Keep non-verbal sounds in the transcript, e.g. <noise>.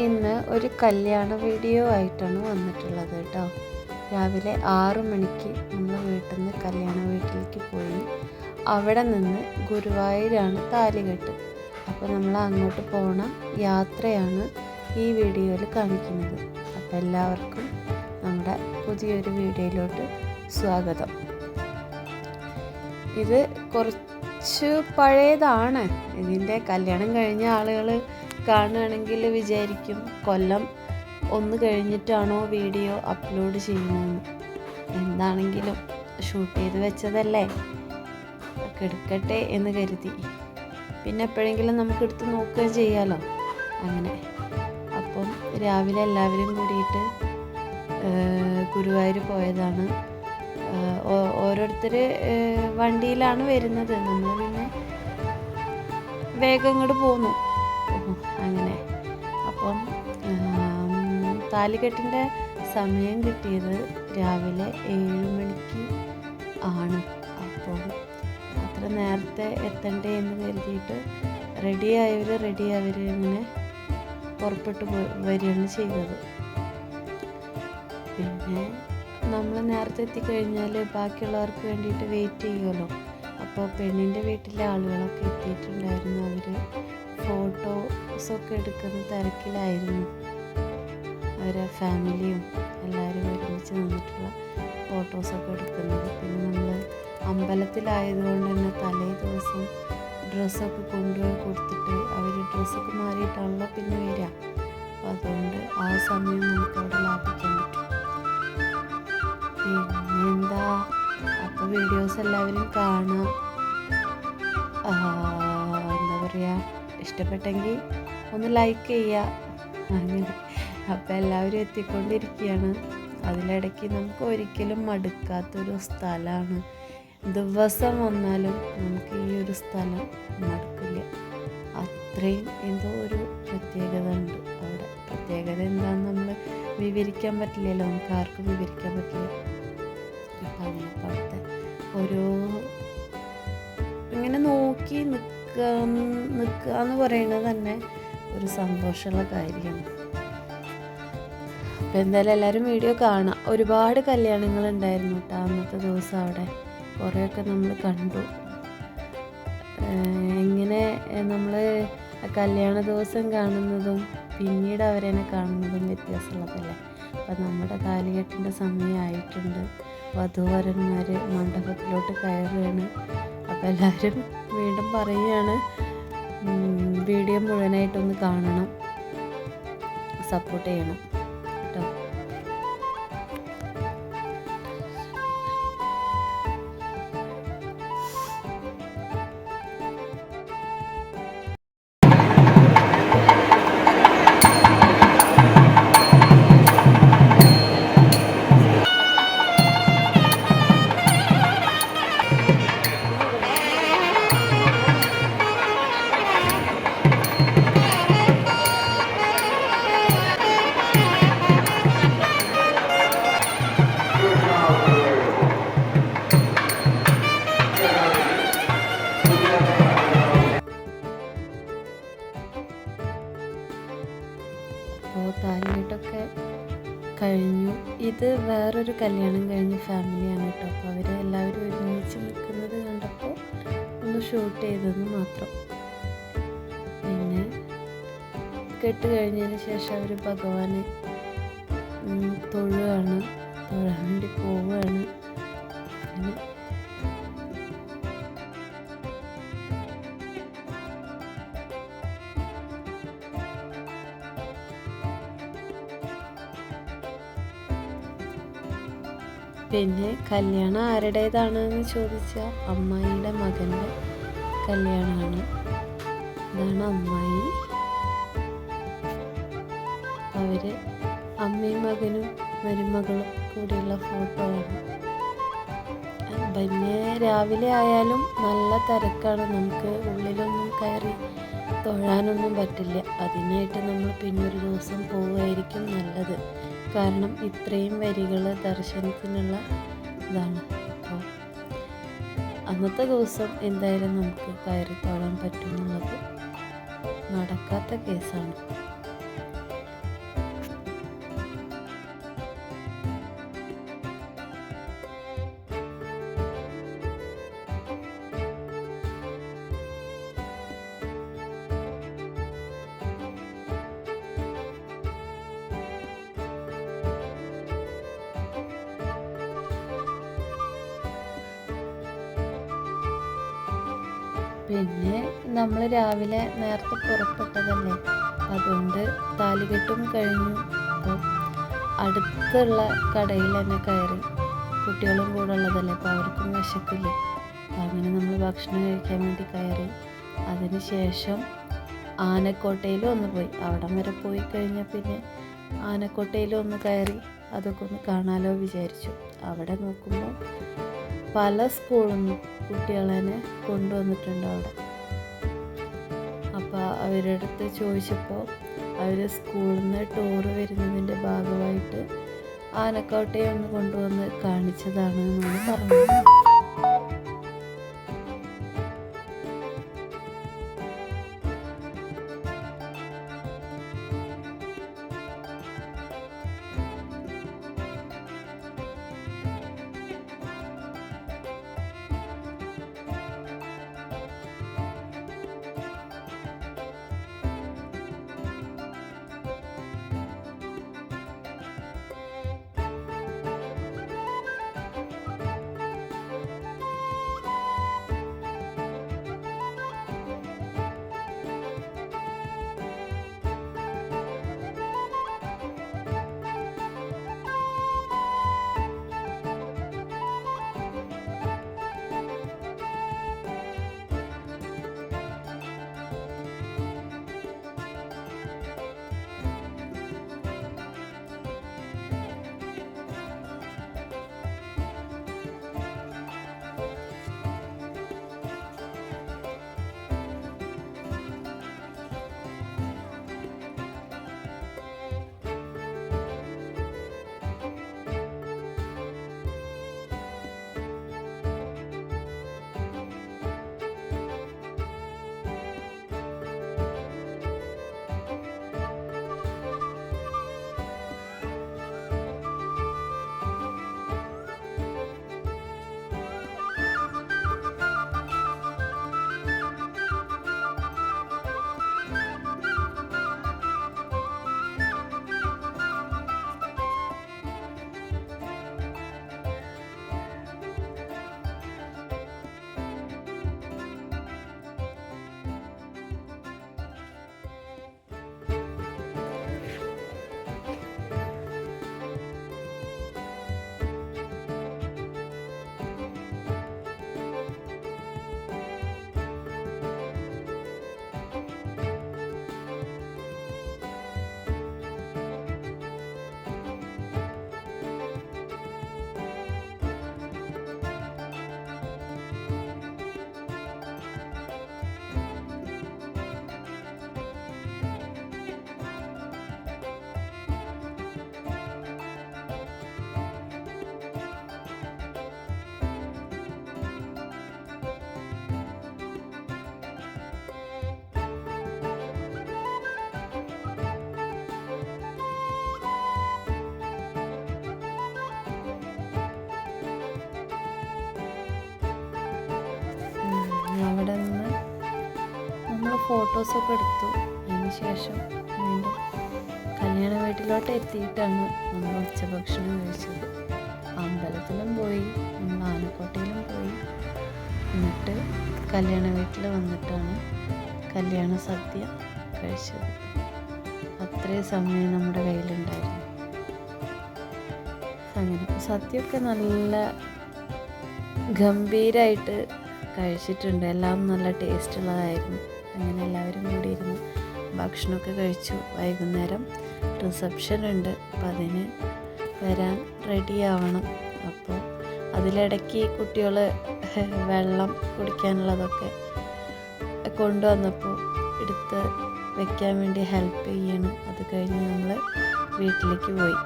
ഇന്ന് ഒരു കല്യാണ വീഡിയോ ആയിട്ടാണ് വന്നിട്ടുള്ളത് കേട്ടോ. രാവിലെ ആറ് മണിക്ക് നമ്മൾ വീട്ടിൽ നിന്ന് കല്യാണ വീട്ടിലേക്ക് പോയി. അവിടെ നിന്ന് ഗുരുവായൂരാണ് താലികെട്ട്. അപ്പോൾ നമ്മൾ അങ്ങോട്ട് പോണ യാത്രയാണ് ഈ വീഡിയോയിൽ കാണിക്കുന്നത്. അപ്പോൾ എല്ലാവർക്കും നമ്മുടെ പുതിയൊരു വീഡിയോയിലോട്ട് സ്വാഗതം. ഇത് കുറച്ച് പഴയതാണ്. ഇതിന്റെ കല്യാണം കഴിഞ്ഞ ആളുകൾ കാണുകയാണെങ്കിൽ വിചാരിക്കും കൊല്ലം ഒന്ന് കഴിഞ്ഞിട്ടാണോ വീഡിയോ അപ്ലോഡ് ചെയ്യുന്നതെന്ന്? എന്താണെങ്കിലും ഷൂട്ട് ചെയ്ത് വെച്ചതല്ലേ? എടുക്കട്ടെ എന്ന് കരുതി. പിന്നെ എപ്പോഴെങ്കിലും നമുക്ക് എടുത്ത് നോക്കുകയും ചെയ്യാമല്ലോ അങ്ങനെ. അപ്പം രാവിലെ എല്ലാവരും കൂടിയിട്ട് ഗുരുവായൂർ പോയതാണ്. ഓരോരുത്തർ വണ്ടിയിലാണ് വരുന്നത്. നമ്മൾ പിന്നെ വേഗം ഇങ്ങോട്ട് പോന്നു. അങ്ങനെ. അപ്പം താലികെട്ടിന്റെ സമയം കിട്ടിയത് രാവിലെ ഏഴ് മണിക്ക് ആണ്. അപ്പോൾ അത്ര നേരത്തെ എത്തണ്ടേ എന്ന് കരുതിയിട്ട് റെഡിയായവർ റെഡിയായവർ ഇങ്ങനെ പുറപ്പെട്ടു വരികയാണ് ചെയ്തത്. പിന്നെ നമ്മൾ നേരത്തെ എത്തിക്കഴിഞ്ഞാൽ ബാക്കിയുള്ളവർക്ക് വേണ്ടിയിട്ട് വെയിറ്റ് ചെയ്യുമല്ലോ അപ്പോൾ പെണ്ണിന്റെ വീട്ടിലെ ആളുകളൊക്കെ എത്തിയിട്ടുണ്ടായിരുന്നു അവർ ഫോട്ടോസൊക്കെ എടുക്കുന്ന തിരക്കിലായിരുന്നു. അവരെ ഫാമിലിയും എല്ലാവരും ഒരുമിച്ച് നിന്നിട്ടുള്ള ഫോട്ടോസൊക്കെ എടുക്കുന്നത്. പിന്നെ നമ്മൾ അമ്പലത്തിലായതുകൊണ്ട് തന്നെ തലേ ദിവസം ഡ്രസ്സൊക്കെ കൊണ്ടുപോയി കൊടുത്തിട്ട് അവർ ഡ്രസ്സൊക്കെ മാറിയിട്ടാണല്ലോ പിന്നെ വരിക. അപ്പം അതുകൊണ്ട് ആ സമയം നമുക്ക് അവിടെ ലാഭിക്കാൻ പറ്റും. പിന്നെ എന്താ അപ്പോൾ വീഡിയോസ് എല്ലാവരും കാണാം. എന്താ പറയുക ഇഷ്ടപ്പെട്ടെങ്കിൽ ഒന്ന് ലൈക്ക് ചെയ്യുക. അങ്ങനെ അപ്പോൾ എല്ലാവരും എത്തിക്കൊണ്ടിരിക്കുകയാണ്. അതിലിടയ്ക്ക് നമുക്ക് ഒരിക്കലും മടുക്കാത്തൊരു സ്ഥലമാണ്. ദിവസം വന്നാലും നമുക്ക് ഈ ഒരു സ്ഥലം മടുക്കില്ല. അത്രയും എന്തോ ഒരു പ്രത്യേകത ഉണ്ട് അവിടെ. പ്രത്യേകത എന്താണെന്ന് നമ്മൾ വിവരിക്കാൻ പറ്റില്ലല്ലോ. നമുക്ക് ആർക്കും വിവരിക്കാൻ പറ്റില്ല. അപ്പം അങ്ങനെ ഓരോ ഇങ്ങനെ നോക്കി നിൽക്കുക നിൽക്കുക എന്ന് പറയുന്നത് തന്നെ ഒരു സന്തോഷമുള്ള കാര്യമാണ്. അപ്പം എന്തായാലും എല്ലാവരും വീഡിയോ കാണാം. ഒരുപാട് കല്യാണങ്ങൾ ഉണ്ടായിരുന്നു കേട്ടോ അന്നത്തെ ദിവസം അവിടെ. കുറേയൊക്കെ നമ്മൾ കണ്ടു. എങ്ങനെ നമ്മൾ കല്യാണ ദിവസം കാണുന്നതും പിന്നീട് അവരെന്നെ കാണുന്നതും വ്യത്യാസമുള്ളതല്ലേ? അപ്പം നമ്മുടെ കാലുകെട്ടിന്റെ സമയമായിട്ടുണ്ട്. വധുവരന്മാർ മണ്ഡപത്തിലോട്ട് കയറുകയാണ്. അപ്പോൾ എല്ലാവരും വീണ്ടും പറയുകയാണ്. വീഡിയോ മുഴുവനായിട്ടൊന്ന് കാണണം. സപ്പോർട്ട് ചെയ്യണം. കഴിഞ്ഞു. ഇത് വേറൊരു കല്യാണം കഴിഞ്ഞ ഫാമിലിയാണ് കേട്ടോ. അപ്പോൾ അവരെ എല്ലാവരും ഒരുമിച്ച് നിൽക്കുന്നത് കണ്ടപ്പോൾ ഒന്ന് ഷൂട്ട് ചെയ്തെന്ന് മാത്രം. പിന്നെ കെട്ട് കഴിഞ്ഞതിന് ശേഷം അവർ ഭഗവാനെ തൊഴുകയാണ് തൊഴാൻ വേണ്ടി പോവുകയാണ് പിന്നെ കല്യാണം ആരുടേതാണെന്ന് ചോദിച്ചാൽ അമ്മായിയുടെ മകന്റെ കല്യാണമാണ്. ഇതാണ് അമ്മായി. അവർ അമ്മയും മകനും മരുമകളും കൂടെയുള്ള ഫോട്ടോ ആണ് പിന്നെ രാവിലെ ആയാലും നല്ല തിരക്കാണ്. നമുക്ക് ഉള്ളിലൊന്നും കയറി തൊഴാനൊന്നും പറ്റില്ല. അതിനായിട്ട് നമ്മൾ പിന്നൊരു ദിവസം പോവുമായിരിക്കും നല്ലത്. കാരണം ഇത്രയും വരികൾ ദർശനത്തിനുള്ള ഇതാണ്. അപ്പോൾ അന്നത്തെ ദിവസം എന്തായാലും നമുക്ക് കയറി പറ്റുമെന്നുള്ളത് നടക്കാത്ത കേസാണ്. പിന്നെ നമ്മൾ രാവിലെ നേരത്തെ പുറപ്പെട്ടതല്ലേ? അതുകൊണ്ട് താലികെട്ടും കഴിഞ്ഞു. അടുത്തുള്ള കടയിൽ തന്നെ കയറി. കുട്ടികളും കൂടെ ഉള്ളതല്ലേ? അപ്പോൾ അവർക്കും വിശക്കില്ലേ അങ്ങനെ നമ്മൾ ഭക്ഷണം കഴിക്കാൻ വേണ്ടി കയറി. അതിന് ശേഷം ആനക്കോട്ടയിലും ഒന്ന് പോയി. അവിടം വരെ പോയി കഴിഞ്ഞാൽ പിന്നെ ആനക്കോട്ടയിലും ഒന്ന് കയറി അതൊക്കെ ഒന്ന് കാണാലോ വിചാരിച്ചു. അവിടെ നോക്കുമ്പോൾ പല നിന്നും കുട്ടികളെ കൊണ്ടുവന്നിട്ടുണ്ട് അവിടെ. അപ്പോൾ അവരുടെ അടുത്ത് ചോദിച്ചപ്പോൾ അവർ സ്കൂളിൽ നിന്ന് ടൂറ് വരുന്നതിന്റെ ഭാഗമായിട്ട് ആനക്കോട്ടയെ ഒന്ന് കൊണ്ടുവന്ന് കാണിച്ചതാണ് എന്നാണ് പറഞ്ഞത്. ഫോട്ടോസൊക്കെ എടുത്തു. അതിന് ശേഷം വീണ്ടും കല്യാണ വീട്ടിലോട്ട് എത്തിയിട്ടാണ് നമ്മൾ ഉച്ചഭക്ഷണം കഴിച്ചത്. അമ്പലത്തിലും പോയി നമ്മൾ ആനക്കോട്ടയിലും പോയി. എന്നിട്ട് കല്യാണ വീട്ടിൽ വന്നിട്ടാണ് കല്യാണ സദ്യ കഴിച്ചത്. അത്രയും സമയം നമ്മുടെ കയ്യിലുണ്ടായിരുന്നു. അങ്ങനെ സദ്യയൊക്കെ നല്ല ഗംഭീരമായിട്ട് കഴിച്ചിട്ടുണ്ട്. എല്ലാം നല്ല ടേസ്റ്റ് ഉള്ളതായിരുന്നു. അങ്ങനെ എല്ലാവരും കൂടി ഇരുന്ന് ഭക്ഷണമൊക്കെ കഴിച്ചു. വൈകുന്നേരം റിസപ്ഷൻ ഉണ്ട് അപ്പം അതിന് വരാൻ റെഡി ആവണം. അപ്പോൾ അതിലിടയ്ക്ക് കുട്ടികൾ <laughs> വെള്ളം കുടിക്കാനുള്ളതൊക്കെ കൊണ്ടുവന്നപ്പോൾ എടുത്ത് വെക്കാൻ വേണ്ടി ഹെൽപ്പ് ചെയ്യണം. അത് കഴിഞ്ഞ് നമ്മൾ വീട്ടിലേക്ക് പോയി.